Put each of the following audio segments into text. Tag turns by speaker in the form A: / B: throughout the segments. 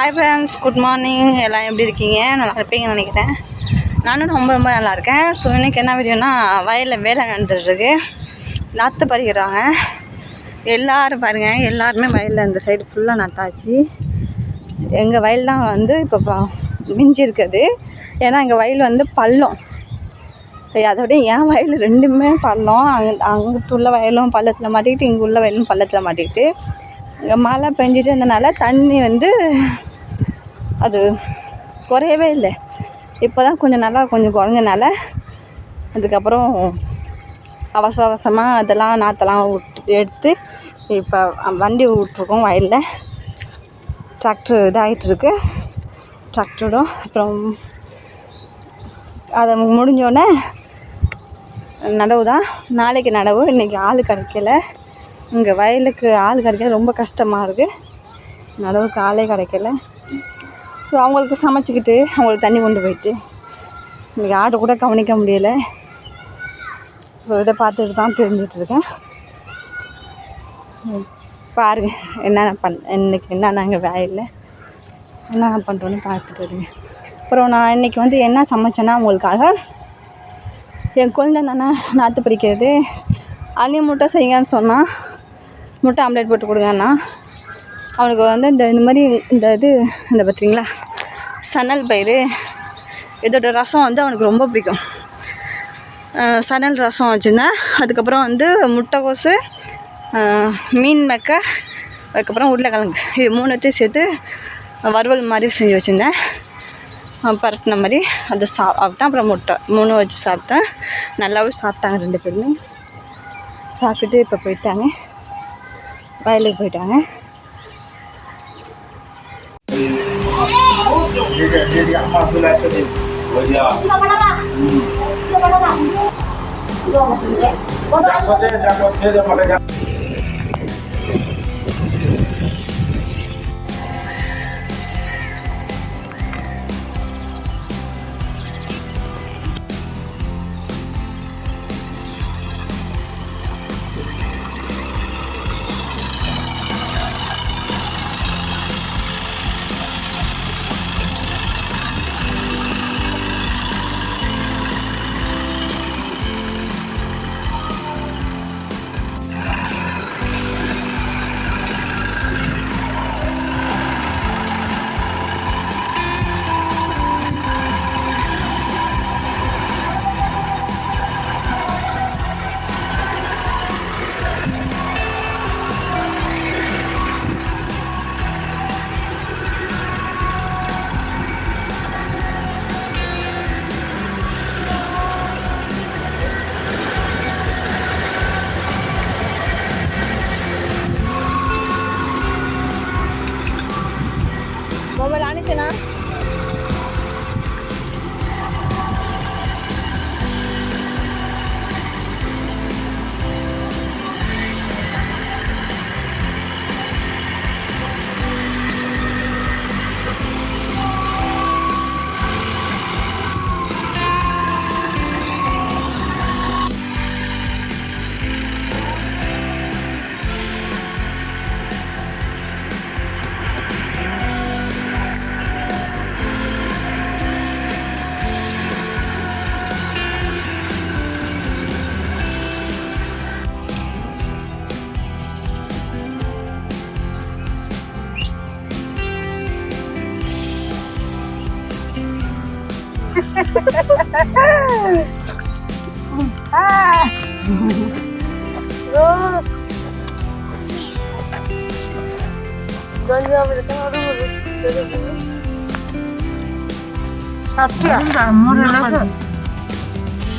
A: Hi friends good morning எல்லாம் எப்படி இருக்கீங்க? நல்லா இருப்பீங்கன்னு நினைக்கிறேன். நானும் ரொம்ப ரொம்ப நல்லா இருக்கேன். ஸோ இன்றைக்கி என்ன வீடியோனா வயலில் வேலை நடந்துட்டுருக்கு. நாற்று பறிக்கிறாங்க. எல்லோரும் பாருங்கள் எல்லாருமே வயலில் இந்த சைடு ஃபுல்லாக நட்டாச்சு. எங்கள் வயல் தான் வந்து இப்போ மிஞ்சிருக்குது மிஞ்சி இருக்குது ஏன்னா எங்கள் வயல் வந்து பள்ளம். சரி, அதோட என் வயல் ரெண்டுமே பள்ளம். அங்கே அங்கிட்டு உள்ள வயலும் பள்ளத்தில் மாட்டிக்கிட்டு இங்கே உள்ள வயலும் பள்ளத்தில் மாட்டிக்கிட்டு. இங்கே மழை பெஞ்சிட்டு இருந்தனால தண்ணி வந்து அது குறையவே இல்லை. இப்போ தான் கொஞ்சம் நல்லா கொஞ்சம் குறைஞ்சனால அதுக்கப்புறம் அவசர அவசரமாக அதெல்லாம் நாற்றெல்லாம் விட்டு எடுத்து இப்போ வண்டி விட்ருக்கோம் வயலில். டிராக்டர் இதாகிட்டுருக்கு டிராக்டரும் அப்புறம் அதை முடிஞ்சோடனே நடவு தான் நாளைக்கு நடவு. இன்றைக்கி ஆள் கிடைக்கல. இங்கே வயலுக்கு ஆள் கிடைக்க ரொம்ப கஷ்டமாக இருக்குது நடவுக்கு ஆளே கிடைக்கல. ஸோ அவங்களுக்கு சமைச்சிக்கிட்டு அவங்களுக்கு தண்ணி கொண்டு போயிட்டு இன்றைக்கி ஆடு கூட கவனிக்க முடியலை. ஸோ இதை பார்த்துட்டு தான் தெரிஞ்சிட்ருக்கேன். பாருங்கள் என்னென்ன பண் இன்றைக்கி என்னென்ன எங்கள் வயலில் என்னென்ன பண்ணுறோன்னு பார்த்துட்டு வருங்க. அப்புறம் நான் இன்றைக்கி வந்து என்ன சமைச்சேன்னா அவங்களுக்காக என் குழந்தை தானே நாற்று பறிக்கிறது. அள்ளி முட்டை செய்யுங்கன்னு சொன்னால் முட்டை ஆம்லேட் போட்டு கொடுங்கன்னா அவனுக்கு வந்து இந்த இந்த மாதிரி இந்த இது இந்த பார்த்தீங்களா சணல் பயிறு இதோட ரசம் வந்து அவனுக்கு ரொம்ப பிடிக்கும். சணல் ரசம் வச்சுருந்தேன் அதுக்கப்புறம் வந்து முட்டைகோசு மீன் மெக்க அதுக்கப்புறம் உருளைக்கிழங்கு. இது மூணுத்தையும் சேர்த்து வறுவல் மாதிரி செஞ்சு வச்சுருந்தேன். பரட்டின மாதிரி அதை சாப்பிட்டேன். அப்புறம் முட்டை மூணு வச்சு சாப்பிட்டேன். நல்லாவே சாப்பிட்டாங்க ரெண்டு பேருமே. சாப்பிட்டுட்டு இப்போ போயிட்டாங்க. வயலுக்கு போயிட்டாங்க.
B: যেটা যেটা আমার চলে আসছে ওই দেওয়া হুম দেখো দেখো
A: ছেড়ে পড়ে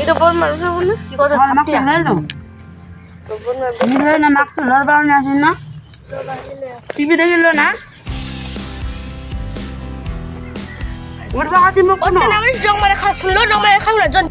C: এটা বল মারবে বলে
A: কি কথা
C: না না না টিভি দেখিল না? উঠবা কাটি মোক কোনো
D: Otte namin si Jong mana khas lo no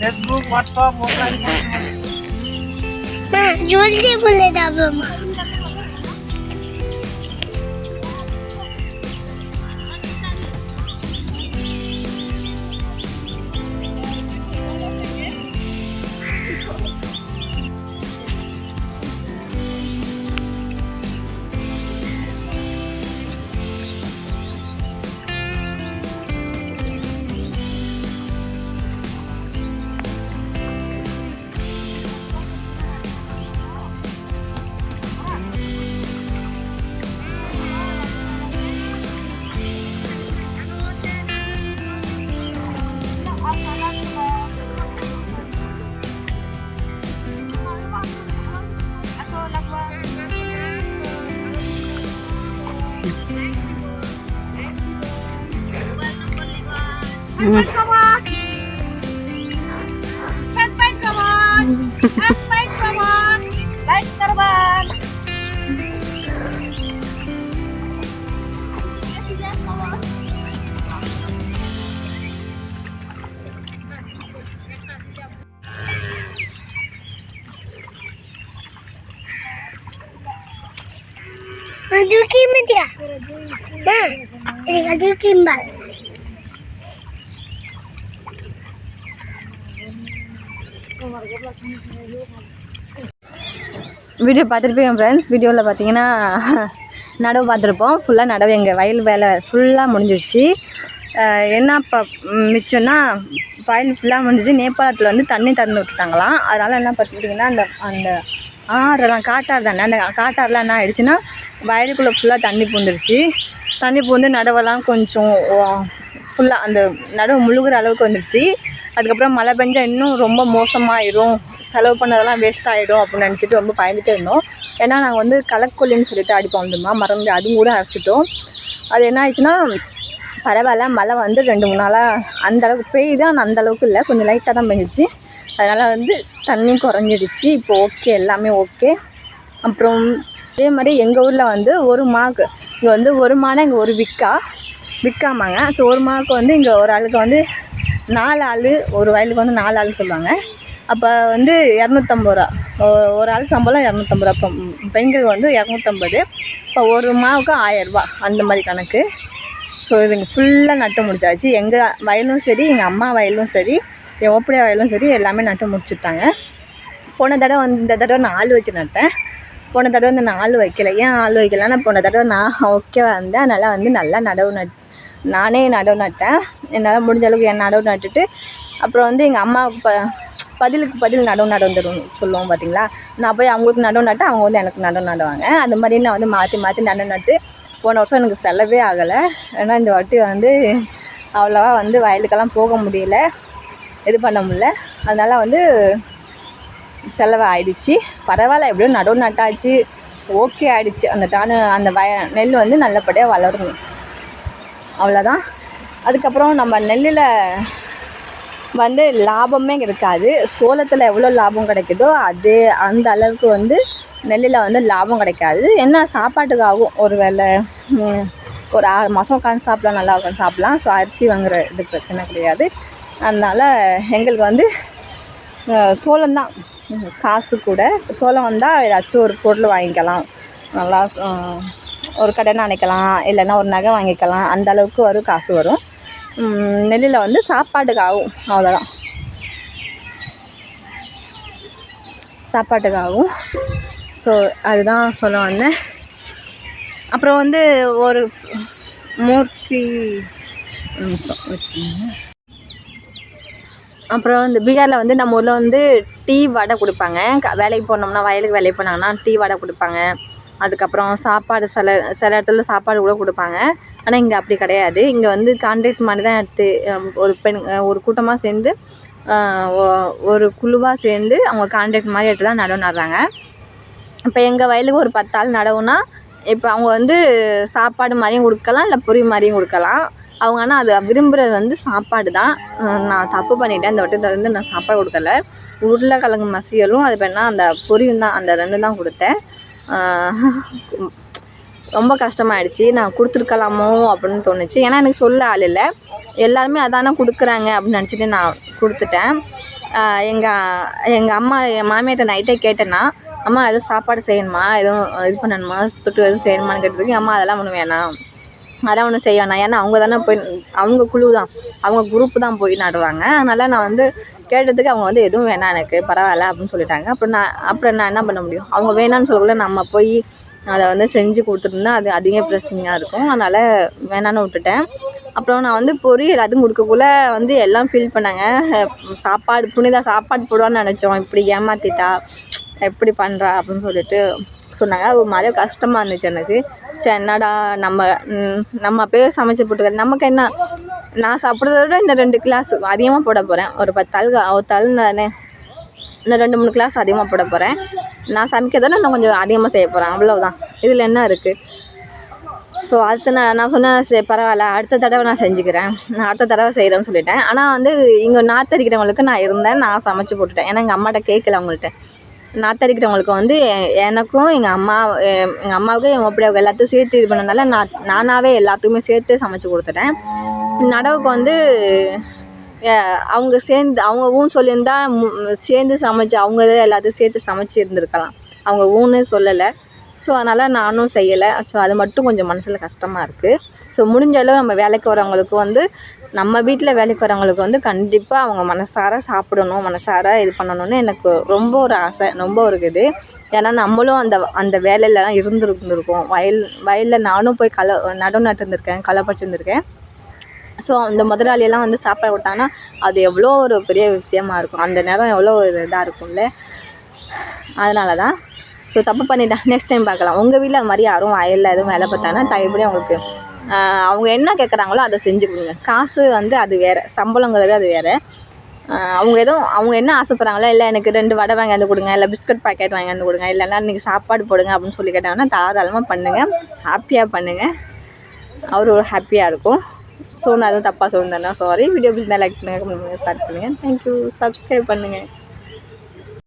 C: Facebook WhatsApp mobile
B: মা জলদি বলে
C: দাও মা Headphone come on. Terbang. Aduh kimet? Nah, ini aduh kimbal.
A: Video பார்த்துருப்பீங்க ஃப்ரெண்ட்ஸ் வீடியோவில் பார்த்தீங்கன்னா நடவு பார்த்துருப்போம். ஃபுல்லாக நடவு. எங்கள் வயல் வேலை ஃபுல்லாக முடிஞ்சிருச்சு. என்ன இப்போ மிச்சம்னா வயல் ஃபுல்லாக முடிஞ்சு நேபாளத்தில் வந்து தண்ணி திறந்து விட்டுட்டாங்களாம். அதனால் என்ன பார்த்துக்கிட்டிங்கன்னா அந்த அந்த ஆறெல்லாம் காட்டாறு தானே அந்த காட்டாறுலாம் என்ன ஆயிடுச்சுன்னா வயலுக்குள்ளே ஃபுல்லாக தண்ணி பூந்துருச்சு. தண்ணி பூந்து நடவெல்லாம் கொஞ்சம் ஃபுல்லாக அந்த நடவு முழுகிற அளவுக்கு வந்துருச்சு. அதுக்கப்புறம் மழை பெஞ்சா இன்னும் ரொம்ப மோசமாயிரும். செலவு பண்ணதெல்லாம் வேஸ்ட் ஆகிடும் அப்படின்னு நினச்சிட்டு ரொம்ப பயந்துட்டு இருந்தோம். ஏன்னா நாங்கள் வந்து கலக்கொல்லின்னு சொல்லிட்டு அடிப்போம் வந்துமா மறந்து அதுவும் கூட அரைச்சிட்டோம். அது என்ன ஆயிடுச்சுன்னா பரவாயில்ல மழை வந்து ரெண்டு மூணு நாளாக அந்த அளவுக்கு பெய்யுது. ஆனால் அந்த அளவுக்கு இல்லை. கொஞ்சம் லைட்டாக தான் பெஞ்சிச்சு. அதனால் வந்து தண்ணி குறைஞ்சிடுச்சு. இப்போ ஓகே எல்லாமே ஓகே அப்புறம் அதே மாதிரி எங்கள் ஊரில் வந்து ஒரு மாக்கு இங்கே வந்து ஒரு மானா இங்கே ஒரு விக்கா விற்காமாங்க ஸோ ஒரு மாவுக்கு வந்து இங்கே ஒரு ஆளுக்கு வந்து நாலு ஆள் ஒரு வயலுக்கு வந்து நாலு ஆள் சொல்லுவாங்க. அப்போ வந்து இரநூத்தம்பது ரூபா. ஒரு ஆள் சம்பளம் இரநூத்தம்பது ரூபா. இப்போ பெண்களுக்கு வந்து இரநூத்தம்பது. இப்போ ஒரு மாவுக்கு ஆயரூபா அந்த மாதிரி கணக்கு. ஸோ இதுங்க ஃபுல்லாக நட்டு முடிச்சாச்சு. எங்கள் வயலும் சரி எங்கள் அம்மா வயலும் சரி என் ஓப்படியா வயலும் சரி எல்லாமே நட்டு முடிச்சுட்டாங்க. போன தடவை வந்து இந்த தடவை நான் ஆள் வச்சு நட்டேன். போன தடவை வந்து நான் ஆள் வைக்கல. ஏன் ஆள் வைக்கலன்னா போன தடவை நான் ஓகே வந்தேன் அதனால் வந்து நல்லா நடவு நட் நானே நடவு நட்டேன். என்னால் முடிஞ்ச அளவுக்கு என் நடவு நட்டுட்டு அப்புறம் வந்து எங்கள் அம்மாவுக்கு ப பதிலுக்கு பதில் நடவு நடவு சொல்லுவோம் பார்த்தீங்களா நான் போய் அவங்களுக்கு நடவு நட்டு அவங்க வந்து எனக்கு நடவு நடுவாங்க. அந்த மாதிரி நான் வந்து மாற்றி மாற்றி நடவு நட்டு போன வருஷம் எனக்கு செலவே ஆகலை. ஏன்னா இந்த வாட்டி வந்து அவ்வளோவா வந்து வயலுக்கெல்லாம் போக முடியல இது பண்ண முடியல. அதனால் வந்து செலவு ஆயிடுச்சு. பரவாயில்ல எப்படியோ நடவு நட்டாச்சு. ஓகே ஆயிடுச்சு. அந்த டானு அந்த வய நெல் வந்து நல்லபடியாக வளரும் அவ்வளோதான் அதுக்கப்புறம் நம்ம நெல்லில் வந்து லாபமே இருக்காது. சோளத்தில் எவ்வளோ லாபம் கிடைக்குதோ அது அந்த அளவுக்கு வந்து நெல்லில் வந்து லாபம் கிடைக்காது. என்ன சாப்பாட்டுக்கு ஆகும்? ஒரு வேளை ஒரு ஆறு மாதம் உட்காந்து சாப்பிடலாம் நல்லா உட்காந்து சாப்பிட்லாம். ஸோ அரிசி வாங்குற இது பிரச்சனை கிடையாது. அதனால் எங்களுக்கு வந்து சோளம் தான். காசு கூட. சோளம் வந்தால் ஏதாச்சும் ஒரு பொருள் வாங்கிக்கலாம். நல்லா ஒரு கடன் அணைக்கலாம் இல்லைன்னா ஒரு நகை வாங்கிக்கலாம் அந்த அளவுக்கு வரும் காசு வரும். நெல்லில் வந்து சாப்பாட்டுக்கு ஆகும் அவ்வளோதான் சாப்பாட்டுக்கு ஆகும். ஸோ அதுதான் சொல்ல வந்தேன். அப்புறம் வந்து ஒரு மூர்த்தி நிமிஷம் வச்சுக்கோங்க. அப்புறம் இந்த பீகாரில் வந்து நம்ம ஊரில் வந்து டீ வடை கொடுப்பாங்க. க- வேலைக்கு போனோம்னா வயலுக்கு வேலைக்கு போனாங்கன்னா டீ வடை கொடுப்பாங்க. அதுக்கப்புறம் சாப்பாடு சில சில இடத்துல சாப்பாடு கூட கொடுப்பாங்க. ஆனால் இங்கே அப்படி கிடையாது. இங்கே வந்து கான்ட்ராக்ட் மாதிரி தான் எடுத்து ஒரு பெண் ஒரு கூட்டமாக சேர்ந்து ஒரு குழுவாக சேர்ந்து அவங்க கான்ட்ராக்ட் மாதிரி எடுத்து தான் நடவு நடுறாங்க இப்போ எங்கள் வயலுக்கு ஒரு பத்து ஆள் நடவுனா இப்போ அவங்க வந்து சாப்பாடு மாதிரியும் கொடுக்கலாம் இல்லை பொரி மாதிரியும் கொடுக்கலாம். அவங்க ஆனால் அது விரும்புகிறது வந்து சாப்பாடு தான். நான் தப்பு பண்ணிட்டேன். இந்த வட்டத்தை வந்து நான் சாப்பாடு கொடுக்கல. உருளைக்கிழங்கு மசியலும் அது பேர்னா அந்த பொரியும் தான் அந்த ரெண்டு தான் கொடுத்தேன். ரொம்ப கஷ்டமாயிடுச்சு. நான் கொடுத்துருக்கலாமோ அப்படின்னு தோணுச்சு. ஏன்னா எனக்கு சொல்ல ஆள் இல்லை. எல்லாருமே அதானே கொடுக்குறாங்க அப்படின்னு நினச்சிட்டு நான் கொடுத்துட்டேன். எங்கள் எங்கள் அம்மா என் மாமியார்ட்ட நைட்டே கேட்டேன்னா அம்மா எதுவும் சாப்பாடு செய்யணுமா? எதுவும் இது பண்ணணுமா? தொட்டு எதுவும் செய்யணுமான்னு கேட்டதுக்கு அம்மா அதெல்லாம் ஒன்று வேணாம். அதெல்லாம் ஒன்றும் செய்ய வேணாம். ஏன்னா அவங்க தானே போய் அவங்க குழு தான். அவங்க குரூப்பு தான் போய் நடுவாங்க அதனால் நான் வந்து கேட்டதுக்கு அவங்க வந்து எதுவும் வேணாம் எனக்கு பரவாயில்ல அப்படின்னு சொல்லிட்டாங்க. அப்புறம் நான் அப்புறம் நான் என்ன பண்ண முடியும்? அவங்க வேணான்னு சொல்லக்குள்ள நம்ம போய் அதை வந்து செஞ்சு கொடுத்துருந்தா அது அதிக பிரச்சனையாக இருக்கும். அதனால் வேணான்னு விட்டுட்டேன். அப்புறம் நான் வந்து பொரியல் அதுவும் கொடுக்கக்குள்ள வந்து எல்லாம் ஃபீல் பண்ணாங்க. சாப்பாடு புனிதா சாப்பாடு போடுவான்னு நினச்சோம். இப்படி ஏமாத்திட்டா எப்படி பண்ணுறா அப்படின்னு சொல்லிட்டு சொன்னாங்க. ஒரு மாதிரி கஷ்டமாக இருந்துச்சு எனக்கு. சரி என்னடா நம்ம நம்ம பேர் சமைச்சு போட்டுக்க நமக்கு என்ன நான் சாப்பிட்றத விட இன்னும் ரெண்டு கிளாஸ் அதிகமாக போட போகிறேன் ஒரு பத்து ஆள் ஒரு ஆள் தானே. இன்னும் ரெண்டு மூணு கிளாஸ் அதிகமாக போட போகிறேன் நான் சமைக்கிறதால இன்னும் கொஞ்சம் அதிகமாக செய்ய போகிறேன் அவ்வளோதான் இதில் என்ன இருக்குது ஸோ அடுத்த நான் நான் சொன்னேன் சரி பரவாயில்ல. அடுத்த தடவை நான் செஞ்சுக்கிறேன். நான் அடுத்த தடவை செய்கிறேன்னு சொல்லிட்டேன். ஆனால் வந்து இங்கே நாத்தரிக்கிறவங்களுக்கு நான் இருந்தேன். நான் சமைச்சு போட்டுட்டேன். ஏன்னா எங்கள் அம்மாட்ட கேட்கல அவங்கள்ட்ட. நாத்தரிக்கிறவங்களுக்கு வந்து எனக்கும் எங்கள் அம்மா எங்கள் அம்மாவுக்கும் எங்கள் மாப்பிள்ளையாவுக்கு எல்லாத்தையும் சேர்த்து இது பண்ணனால நான் நானாகவே எல்லாத்துக்குமே சேர்த்து சமைச்சு கொடுத்துட்டேன். நடவுக்கு வந்து அவங்க சேர்ந்து அவங்க ஊன்னு சொல்லியிருந்தா சேர்ந்து சமைச்சு அவங்க இதை எல்லாத்தையும் சேர்த்து சமைச்சு இருந்திருக்கலாம். அவங்க ஊன்னு சொல்லலை. ஸோ அதனால் நானும் செய்யலை. ஸோ அது மட்டும் கொஞ்சம் மனசில் கஷ்டமாக இருக்குது ஸோ முடிஞ்ச அளவு நம்ம வேலைக்கு வரவங்களுக்கு வந்து நம்ம வீட்டில் வேலைக்கு வரவங்களுக்கு வந்து கண்டிப்பாக அவங்க மனசார சாப்பிடணும் மனசார இது பண்ணணும்னு எனக்கு ரொம்ப ஒரு ஆசை ரொம்ப ஒரு ஏன்னா நம்மளும் அந்த அந்த வேலையிலலாம் இருந்துருந்துருக்கோம். வயல் வயலில் நானும் போய் களை நடு நட்டுருந்துருக்கேன் களை பறிச்சிருந்துருக்கேன். ஸோ அந்த முதலாளியெல்லாம் வந்து சாப்பாடு விட்டாங்கன்னா அது எவ்வளோ ஒரு பெரிய விஷயமா இருக்கும். அந்த நேரம் எவ்வளோ ஒரு இதாக இருக்கும்ல. அதனால தான் ஸோ தப்பு பண்ணிட்டேன் நெக்ஸ்ட் டைம் பார்க்கலாம். உங்கள் வீட்டில் அது மாதிரி யாரும் வயலில் எதுவும் வேலை பார்த்தாங்கன்னா தயவுபடி அவங்களுக்கு அவங்க என்ன கேட்குறாங்களோ அதை செஞ்சு கொடுங்க. காசு வந்து அது வேறு. சம்பளங்கிறது அது வேறு. அவங்க எதுவும் அவங்க என்ன ஆசைப்பட்றாங்களோ இல்லை எனக்கு ரெண்டு வடை வாங்கி வந்து கொடுங்க இல்லை பிஸ்கட் பாக்கெட் வாங்கி வந்து கொடுங்க இல்லைன்னா இன்றைக்கி சாப்பாடு போடுங்க அப்படின்னு சொல்லி கேட்டாங்கன்னா தாராளமாக பண்ணுங்கள் ஹாப்பியாக பண்ணுங்கள் அவர் ஒரு ஹாப்பியாக இருக்கும். ஸோ நான் எதுவும் தப்பாக சொல்லியிருந்தேன்னா சாரி வீடியோ பிடிச்சிருந்தா லைக் பண்ணுங்கள் கமெண்ட் பண்ணுங்கள் ஸ்டார்ட் பண்ணுங்கள் தேங்க்யூ சப்ஸ்கிரைப் பண்ணுங்கள்